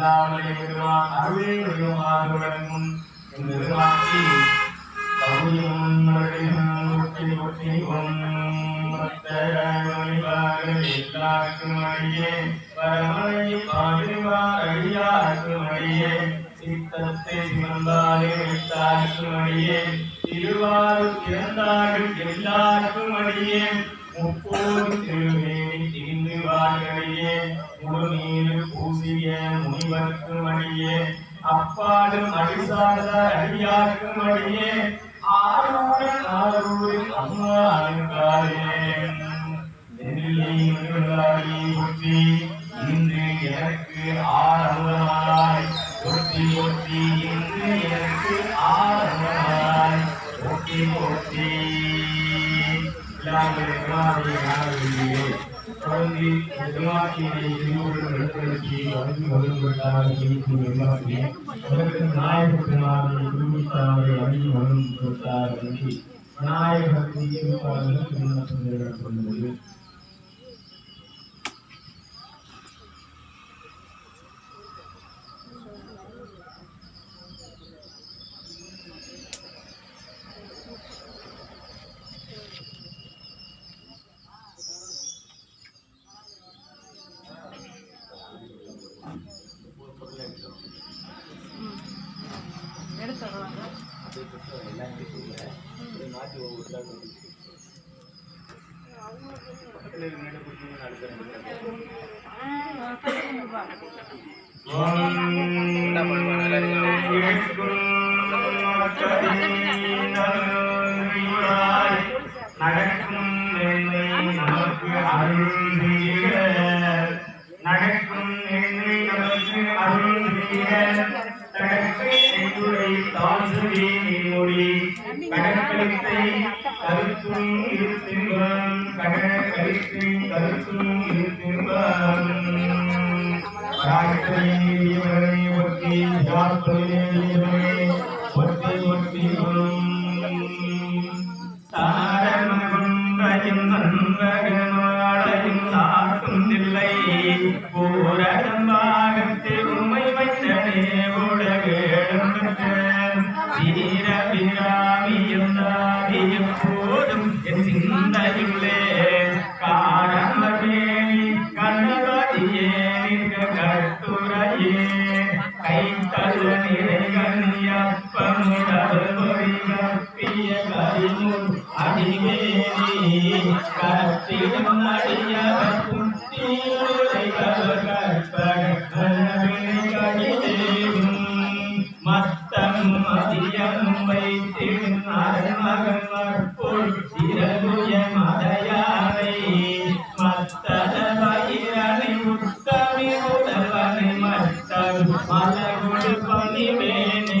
எல்லாம் பெருமான் அருளே பெருமாறுடன் பெருமாட்சி கவுயும் ஒற்றி சித்தத்தை சிவந்தாலே வைத்தாருக்கும் அடியே. திருவாரூர் பிறந்தார்கள் எல்லாருக்கும் அடியே. முப்போது திருவேன் திரிந்து வாழ்கடியே முழுநீரு பூசிய முனிவர்க்கும் அடியே அப்பாடும் அடிசார்ந்த அடியாருக்கும் அடியே ஆரூரில் ஆரூரில் அம்மா அழுங்காரே நெல்லை மருளாடி ஒற்றி இன்று எனக்கு ஆரம்பமாய் ஒற்றி ஒற்றி இன்று எனக்கு ஆரம்பமாய் தொடர்ந்து பெருமாட்டியை திருவுடன் நடத்தி வந்து வருவதற்காக இருக்கும் பெருமாட்டியை அதற்கு நாயக பெருமானை குருவித்தாரை அணிந்து வரும் கொடுத்தார் என்று விநாயகத்தை திருப்பாளர்கள் திருமணம் நிறைவேற்றப்படுகிறது எடுத்துடுவாங்க நடக்கும் என்னை நமக்கு அருள் செய்ய நடக்கும் நமக்கு அருள் தாசுவே என்னுடைய கடற்கழுத்தை கருத்தும் இருத்தின்பம் கடற்கழுத்தை கருத்தும் இருத்தின்பம் ராஜ்யவரனை ஒட்டி ஜாத்தொழிலே ஒட்டி ஒட்டி கத்திடும் அடியவர் புத்தியுரை கற்பக கடிதேவும் மத்தம் மதியம் வைத்திடும் அருமகன் மற்பொள் சிறகுய மதையானை மத்தத பயிரனை உத்தமி உதவனை மத்தல் மலகுடு பணிவேனே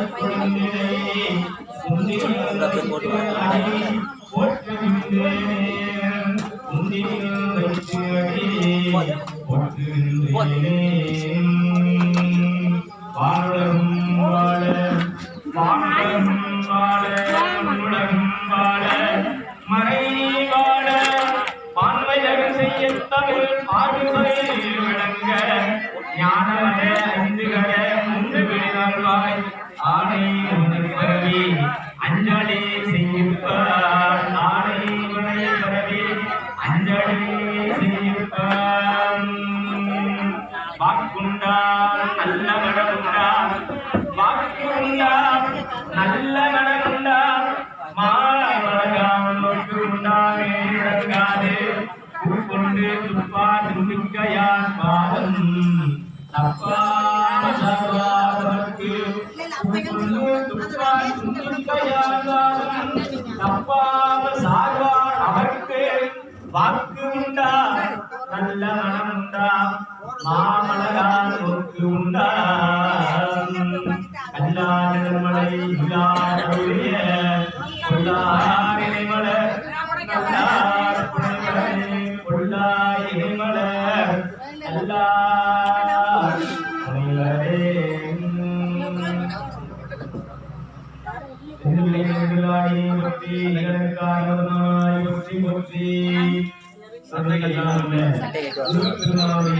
வாழம் வாழ வாழம் வாழ உலகம் வாழ மறை வாழ பான்மையகம் செய்ய தமிழ் விளங்க ஞானமய ஐந்துகர வாக்குண்டா நல்ல மனமுண்டா வாக்குண்டா நல்ல உண்டாவே இறங்காது உட்கொண்டு துப்பா தும்பிக்கையான் பாதம். துப்பா വാക്കുണ്ട നല്ല മണമുണ്ട മാമണകാർക്കുണ്ട അല്ലാതെ നമ്മളെ കൊള്ളാറിനിമൾ കൊള്ളായിനിമൾ അല്ലാ നിങ്ങളെ கொள்ளாரினை மலர் நல்லார் புனைமலரே கொள்ளாயினை மலர்